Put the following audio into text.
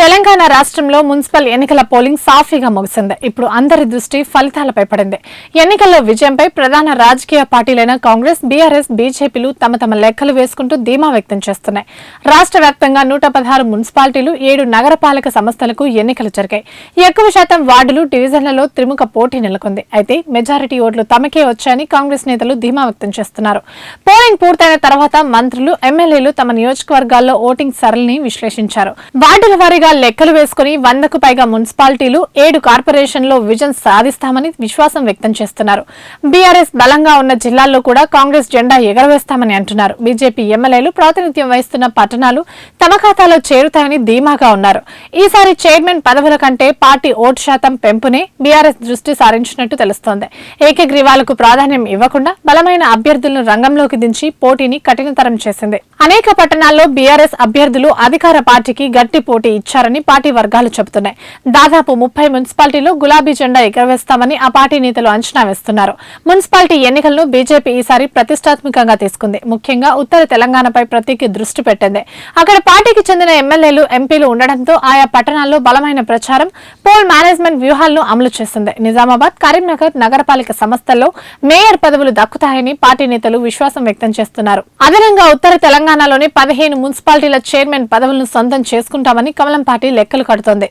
తెలంగాణ రాష్ట్రంలో మున్సిపల్ ఎన్నికల పోలింగ్ సాఫీగా ముగిసింది. ఇప్పుడు అందరి దృష్టి ఫలితాలపై పడింది. ఎన్నికల్లో విజయంపై ప్రధాన రాజకీయ పార్టీలైన కాంగ్రెస్ బీఆర్ఎస్ బీజేపీలు తమ తమ లెక్కలు వేసుకుంటూ ధీమా వ్యక్తం చేస్తున్నాయి. రాష్ట్ర వ్యాప్తంగా నూట పదహారు మున్సిపాలిటీలు ఏడు నగరపాలక సంస్థలకు ఎన్నికలు జరిగాయి. ఎక్కువ శాతం వార్డులు డివిజన్లలో త్రిముఖ పోటీ నెలకొంది. అయితే మెజారిటీ ఓట్లు తమకే వచ్చాయని కాంగ్రెస్ నేతలు ధీమా వ్యక్తం చేస్తున్నారు. పోలింగ్ పూర్తయిన తర్వాత మంత్రులు ఎమ్మెల్యేలు తమ నియోజకవర్గాల్లో ఓటింగ్ సరళిని విశ్లేషించారు. వార్డుల వారీగా లెక్కలు వేసుకుని వందకు పైగా మున్సిపాలిటీలు ఏడు కార్పొరేషన్లో విజయం సాధిస్తామని విశ్వాసం వ్యక్తం చేస్తున్నారు. బీఆర్ఎస్ బలంగా ఉన్న జిల్లాల్లో కూడా కాంగ్రెస్ జెండా ఎగరవేస్తామని అంటున్నారు. బీజేపీ ఎమ్మెల్యేలు ప్రాతినిధ్యం వహిస్తున్న పట్టణాలు తమ ఖాతాలో చేరుతాయని ధీమాగా ఉన్నారు. ఈసారి చైర్మన్ పదవుల కంటే పార్టీ ఓటు శాతం పెంపునే బీఆర్ఎస్ దృష్టి సారించినట్టు తెలుస్తోంది. ఏకగ్రీవాలకు ప్రాధాన్యం ఇవ్వకుండా బలమైన అభ్యర్థులను రంగంలోకి దించి పోటీని కఠినతరం చేసింది. అనేక పట్టణాల్లో బీఆర్ఎస్ అభ్యర్థులు అధికార పార్టీకి గట్టి పోటీ ఇచ్చారు. చేశారని పార్టీ వర్గాలు చెబుతున్నాయి. దాదాపు ముప్పై మున్సిపాలిటీలు గులాబీ జెండా ఎగరవేస్తామని ఆ పార్టీ నేతలు అంచనా వేస్తున్నారు. మున్సిపాలిటీ ఎన్నికలను బీజేపీ ఈసారి ప్రతిష్టాత్మకంగా తీసుకుంది. ముఖ్యంగా ఉత్తర తెలంగాణపై ప్రత్యేక దృష్టి పెట్టింది. అక్కడ పార్టీకి చెందిన ఎమ్మెల్యేలు ఎంపీలు ఉండడంతో ఆయా పట్టణాల్లో బలమైన ప్రచారం పోల్ మేనేజ్మెంట్ వ్యూహాలను అమలు చేసింది. నిజామాబాద్ కరీంనగర్ నగరపాలిక సంస్థల్లో మేయర్ పదవులు దక్కుతాయని పార్టీ నేతలు విశ్వాసం వ్యక్తం చేస్తున్నారు. అదనంగా ఉత్తర తెలంగాణలోని పదిహేను మున్సిపాలిటీల చైర్మన్ పదవులను సొంతం చేసుకుంటామని కమలం పార్టీ లెక్కలు కడుతోంది.